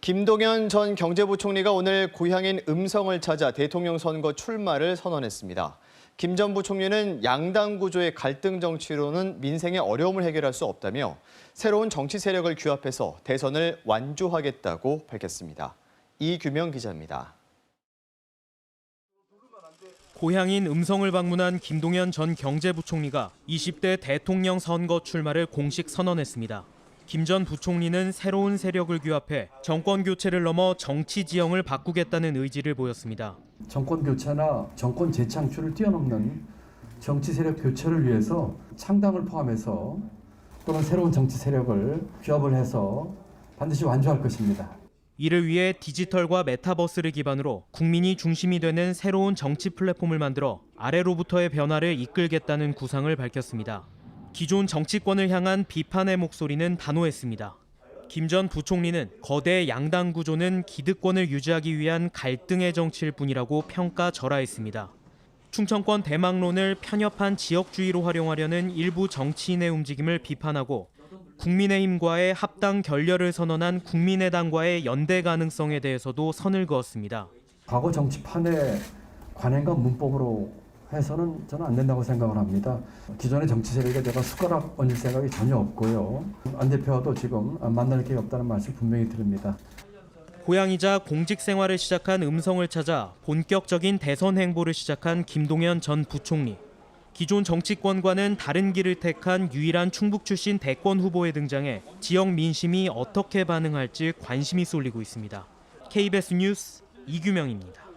김동연 전 경제부총리가 오늘 고향인 음성을 찾아 대통령 선거 출마를 선언했습니다. 김 전 부총리는 양당 구조의 갈등 정치로는 민생의 어려움을 해결할 수 없다며 새로운 정치 세력을 규합해서 대선을 완주하겠다고 밝혔습니다. 이규명 기자입니다. 고향인 음성을 방문한 김동연 전 경제부총리가 20대 대통령 선거 출마를 공식 선언했습니다. 김 전 부총리는 새로운 세력을 규합해 정권 교체를 넘어 정치 지형을 바꾸겠다는 의지를 보였습니다. 정권 교체나 정권 재창출을 뛰어넘는 정치 세력 교체를 위해서 창당을 포함해서 또는 새로운 정치 세력을 규합을 해서 반드시 완주할 것입니다. 이를 위해 디지털과 메타버스를 기반으로 국민이 중심이 되는 새로운 정치 플랫폼을 만들어 아래로부터의 변화를 이끌겠다는 구상을 밝혔습니다. 기존 정치권을 향한 비판의 목소리는 단호했습니다. 김 전 부총리는 거대 양당 구조는 기득권을 유지하기 위한 갈등의 정치일 뿐이라고 평가절하했습니다. 충청권 대망론을 편협한 지역주의로 활용하려는 일부 정치인의 움직임을 비판하고 국민의힘과의 합당 결렬을 선언한 국민의당과의 연대 가능성에 대해서도 선을 그었습니다. 과거 정치판의 관행과 문법으로 해서는 저는 안 된다고 생각을 합니다. 기존의 정치 세력에 제가 숟가락 얹을 생각이 전혀 없고요. 안 대표와도 지금 만날 기회 없다는 말씀 분명히 드립니다. 고향이자 공직 생활을 시작한 음성을 찾아 본격적인 대선 행보를 시작한 김동연 전 부총리. 기존 정치권과는 다른 길을 택한 유일한 충북 출신 대권 후보에 등장해 지역 민심이 어떻게 반응할지 관심이 쏠리고 있습니다. KBS 뉴스 이규명입니다.